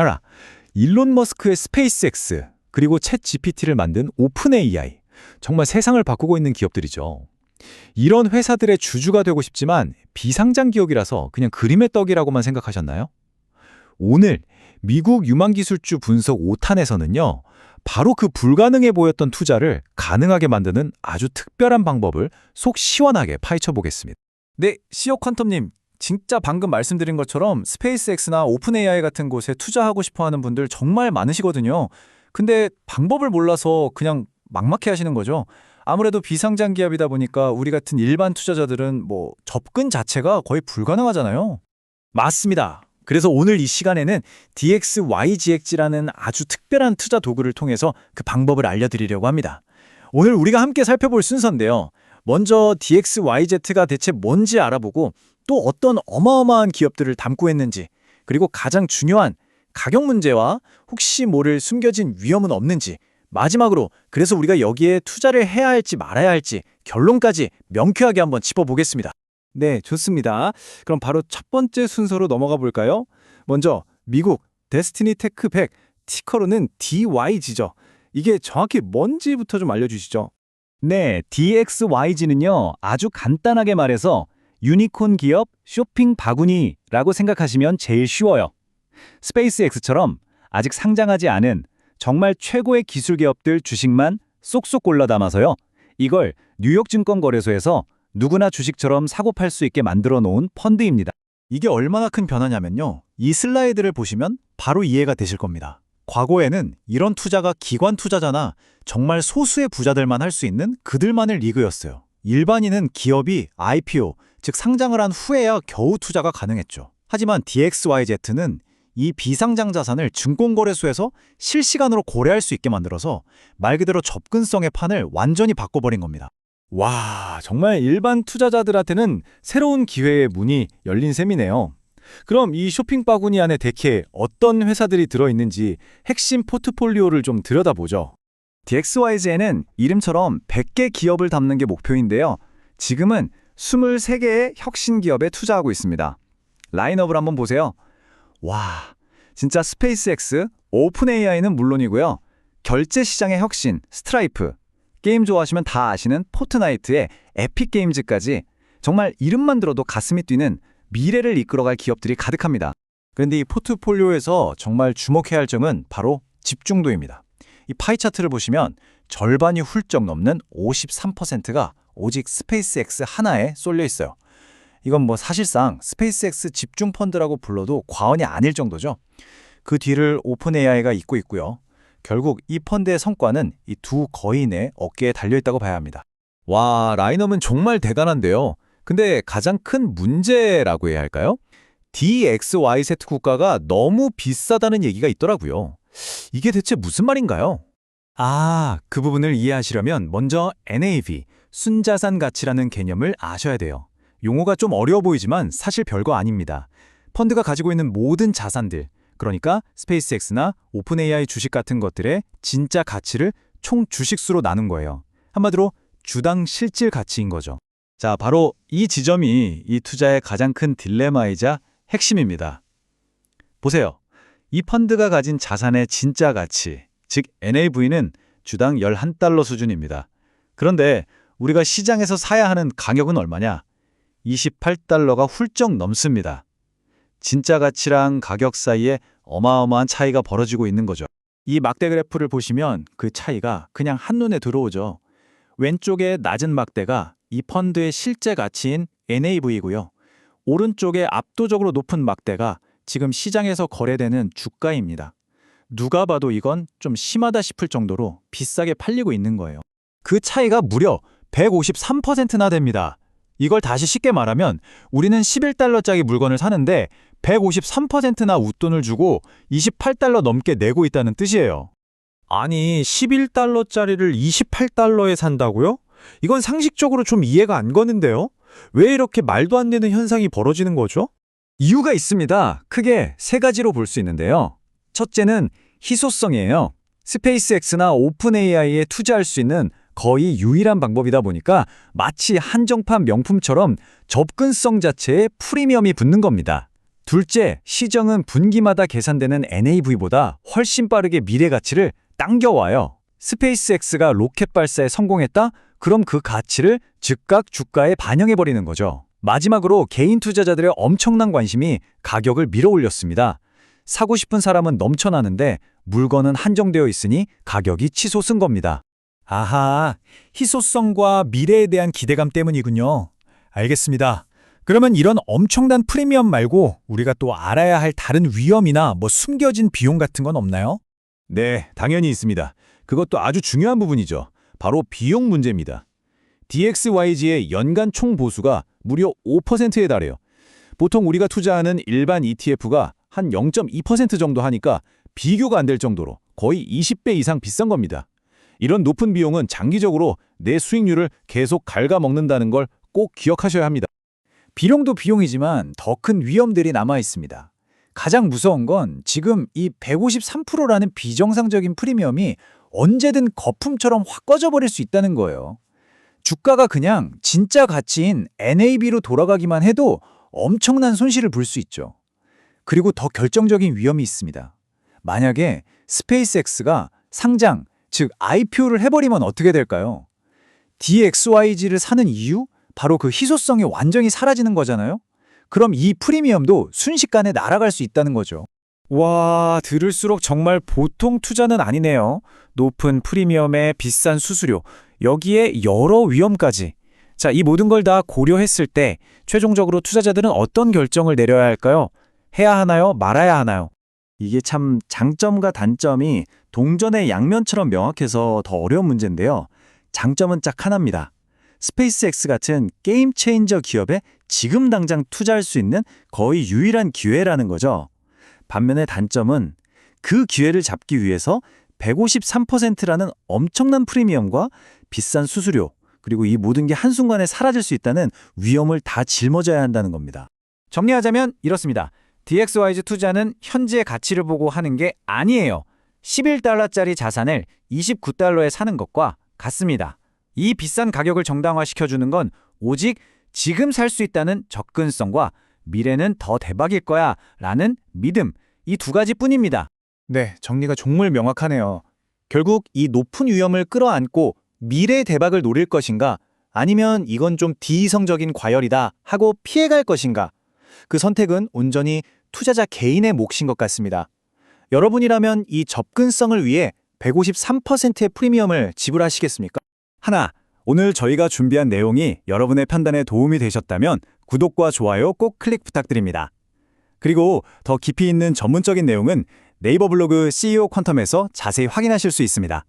알아. 일론 머스크의 스페이스X, 그리고 챗 GPT를 만든 오픈 AI. 정말 세상을 바꾸고 있는 기업들이죠. 이런 회사들의 주주가 되고 싶지만 비상장 기업이라서 그냥 그림의 떡이라고만 생각하셨나요? 오늘 미국 유망기술주 분석 5탄에서는요. 바로 그 불가능해 보였던 투자를 가능하게 만드는 아주 특별한 방법을 속 시원하게 파헤쳐 보겠습니다. 네, 시오 퀀텀님. 진짜 방금 말씀드린 것처럼 스페이스X나 오픈 AI 같은 곳에 투자하고 싶어 하는 분들 정말 많으시거든요. 근데 방법을 몰라서 그냥 막막해 하시는 거죠. 아무래도 비상장 기업이다 보니까 우리 같은 일반 투자자들은 뭐 접근 자체가 거의 불가능하잖아요. 맞습니다. 그래서 오늘 이 시간에는 DXYGX라는 아주 특별한 투자 도구를 통해서 그 방법을 알려드리려고 합니다. 오늘 우리가 함께 살펴볼 순서인데요. 먼저 DXYZ가 대체 뭔지 알아보고 또 어떤 어마어마한 기업들을 담고 있는지 그리고 가장 중요한 가격 문제와 혹시 모를 숨겨진 위험은 없는지 마지막으로 그래서 우리가 여기에 투자를 해야 할지 말아야 할지 결론까지 명쾌하게 한번 짚어보겠습니다. 네, 좋습니다. 그럼 바로 첫 번째 순서로 넘어가 볼까요? 먼저 미국 데스티니 테크 100 티커로는 DYG죠. 이게 정확히 뭔지부터 좀 알려주시죠. 네, DXYG는요, 아주 간단하게 말해서 유니콘 기업 쇼핑 바구니라고 생각하시면 제일 쉬워요. 스페이스X처럼 아직 상장하지 않은 정말 최고의 기술 기업들 주식만 쏙쏙 골라 담아서요. 이걸 뉴욕 증권거래소에서 누구나 주식처럼 사고 팔 수 있게 만들어 놓은 펀드입니다. 이게 얼마나 큰 변화냐면요. 이 슬라이드를 보시면 바로 이해가 되실 겁니다. 과거에는 이런 투자가 기관 투자자나 정말 소수의 부자들만 할 수 있는 그들만의 리그였어요. 일반인은 기업이 IPO, 즉 상장을 한 후에야 겨우 투자가 가능했죠. 하지만 DXYZ는 이 비상장 자산을 증권거래소에서 실시간으로 거래할 수 있게 만들어서 말 그대로 접근성의 판을 완전히 바꿔버린 겁니다. 와, 정말 일반 투자자들한테는 새로운 기회의 문이 열린 셈이네요. 그럼 이 쇼핑 바구니 안에 대체 어떤 회사들이 들어있는지 핵심 포트폴리오를 좀 들여다보죠. DXYZ는 이름처럼 100개 기업을 담는 게 목표인데요. 지금은 23개의 혁신 기업에 투자하고 있습니다. 라인업을 한번 보세요. 와, 진짜 스페이스X, 오픈 AI는 물론이고요. 결제 시장의 혁신, 스트라이프, 게임 좋아하시면 다 아시는 포트나이트의 에픽 게임즈까지 정말 이름만 들어도 가슴이 뛰는 미래를 이끌어갈 기업들이 가득합니다. 그런데 이 포트폴리오에서 정말 주목해야 할 점은 바로 집중도입니다. 이 파이 차트를 보시면 절반이 훌쩍 넘는 53%가 오직 스페이스X 하나에 쏠려 있어요. 이건 뭐 사실상 스페이스X 집중 펀드라고 불러도 과언이 아닐 정도죠. 그 뒤를 오픈 AI가 잇고 있고요. 결국 이 펀드의 성과는 이 두 거인의 어깨에 달려 있다고 봐야 합니다. 와, 라인업은 정말 대단한데요. 근데 가장 큰 문제라고 해야 할까요? DXYZ 국가가 너무 비싸다는 얘기가 있더라고요. 이게 대체 무슨 말인가요? 아, 그 부분을 이해하시려면 먼저 NAV, 순자산 가치라는 개념을 아셔야 돼요. 용어가 좀 어려워 보이지만 사실 별거 아닙니다. 펀드가 가지고 있는 모든 자산들, 그러니까 스페이스X나 오픈 AI 주식 같은 것들의 진짜 가치를 총 주식수로 나눈 거예요. 한마디로 주당 실질 가치인 거죠. 자, 바로 이 지점이 이 투자의 가장 큰 딜레마이자 핵심입니다. 보세요. 이 펀드가 가진 자산의 진짜 가치, 즉 NAV는 주당 11달러 수준입니다. 그런데 우리가 시장에서 사야 하는 가격은 얼마냐? 28달러가 훌쩍 넘습니다. 진짜 가치랑 가격 사이에 어마어마한 차이가 벌어지고 있는 거죠. 이 막대 그래프를 보시면 그 차이가 그냥 한눈에 들어오죠. 왼쪽의 낮은 막대가 이 펀드의 실제 가치인 NAV이고요. 오른쪽에 압도적으로 높은 막대가 지금 시장에서 거래되는 주가입니다. 누가 봐도 이건 좀 심하다 싶을 정도로 비싸게 팔리고 있는 거예요. 그 차이가 무려 153%나 됩니다. 이걸 다시 쉽게 말하면 우리는 11달러짜리 물건을 사는데 153%나 웃돈을 주고 28달러 넘게 내고 있다는 뜻이에요. 아니, 11달러짜리를 28달러에 산다고요? 이건 상식적으로 좀 이해가 안 가는데요? 왜 이렇게 말도 안 되는 현상이 벌어지는 거죠? 이유가 있습니다. 크게 세 가지로 볼 수 있는데요. 첫째는 희소성이에요. 스페이스X나 오픈 AI에 투자할 수 있는 거의 유일한 방법이다 보니까 마치 한정판 명품처럼 접근성 자체에 프리미엄이 붙는 겁니다. 둘째, 시정은 분기마다 계산되는 NAV보다 훨씬 빠르게 미래 가치를 당겨와요. 스페이스X가 로켓 발사에 성공했다? 그럼 그 가치를 즉각 주가에 반영해버리는 거죠. 마지막으로 개인 투자자들의 엄청난 관심이 가격을 밀어 올렸습니다. 사고 싶은 사람은 넘쳐나는데 물건은 한정되어 있으니 가격이 치솟은 겁니다. 아하, 희소성과 미래에 대한 기대감 때문이군요. 알겠습니다. 그러면 이런 엄청난 프리미엄 말고 우리가 또 알아야 할 다른 위험이나 뭐 숨겨진 비용 같은 건 없나요? 네, 당연히 있습니다. 그것도 아주 중요한 부분이죠. 바로 비용 문제입니다. DXYG의 연간 총 보수가 무려 5%에 달해요. 보통 우리가 투자하는 일반 ETF가 한 0.2% 정도 하니까 비교가 안 될 정도로 거의 20배 이상 비싼 겁니다. 이런 높은 비용은 장기적으로 내 수익률을 계속 갉아먹는다는 걸 꼭 기억하셔야 합니다. 비용도 비용이지만 더 큰 위험들이 남아 있습니다. 가장 무서운 건 지금 이 153%라는 비정상적인 프리미엄이 언제든 거품처럼 확 꺼져버릴 수 있다는 거예요. 주가가 그냥 진짜 가치인 NAB로 돌아가기만 해도 엄청난 손실을 볼 수 있죠. 그리고 더 결정적인 위험이 있습니다. 만약에 스페이스X가 상장, 즉 IPO를 해버리면 어떻게 될까요? DXYG를 사는 이유? 바로 그 희소성이 완전히 사라지는 거잖아요? 그럼 이 프리미엄도 순식간에 날아갈 수 있다는 거죠. 와, 들을수록 정말 보통 투자는 아니네요. 높은 프리미엄에 비싼 수수료, 여기에 여러 위험까지. 자, 이 모든 걸 다 고려했을 때 최종적으로 투자자들은 어떤 결정을 내려야 할까요? 해야 하나요? 말아야 하나요? 이게 참 장점과 단점이 동전의 양면처럼 명확해서 더 어려운 문제인데요. 장점은 딱 하나입니다. 스페이스X 같은 게임 체인저 기업에 지금 당장 투자할 수 있는 거의 유일한 기회라는 거죠. 반면에 단점은 그 기회를 잡기 위해서 153%라는 엄청난 프리미엄과 비싼 수수료, 그리고 이 모든 게 한순간에 사라질 수 있다는 위험을 다 짊어져야 한다는 겁니다. 정리하자면 이렇습니다. DXYZ 투자는 현재 가치를 보고 하는 게 아니에요. 11달러짜리 자산을 29달러에 사는 것과 같습니다. 이 비싼 가격을 정당화시켜주는 건 오직 지금 살 수 있다는 접근성과 미래는 더 대박일 거야 라는 믿음, 이 두 가지 뿐입니다. 네, 정리가 정말 명확하네요. 결국 이 높은 위험을 끌어안고 미래 대박을 노릴 것인가 아니면 이건 좀 비이성적인 과열이다 하고 피해갈 것인가 그 선택은 온전히 투자자 개인의 몫인 것 같습니다. 여러분이라면 이 접근성을 위해 153%의 프리미엄을 지불하시겠습니까? 하나, 오늘 저희가 준비한 내용이 여러분의 판단에 도움이 되셨다면 구독과 좋아요 꼭 클릭 부탁드립니다. 그리고 더 깊이 있는 전문적인 내용은 네이버 블로그 CEO 퀀텀에서 자세히 확인하실 수 있습니다.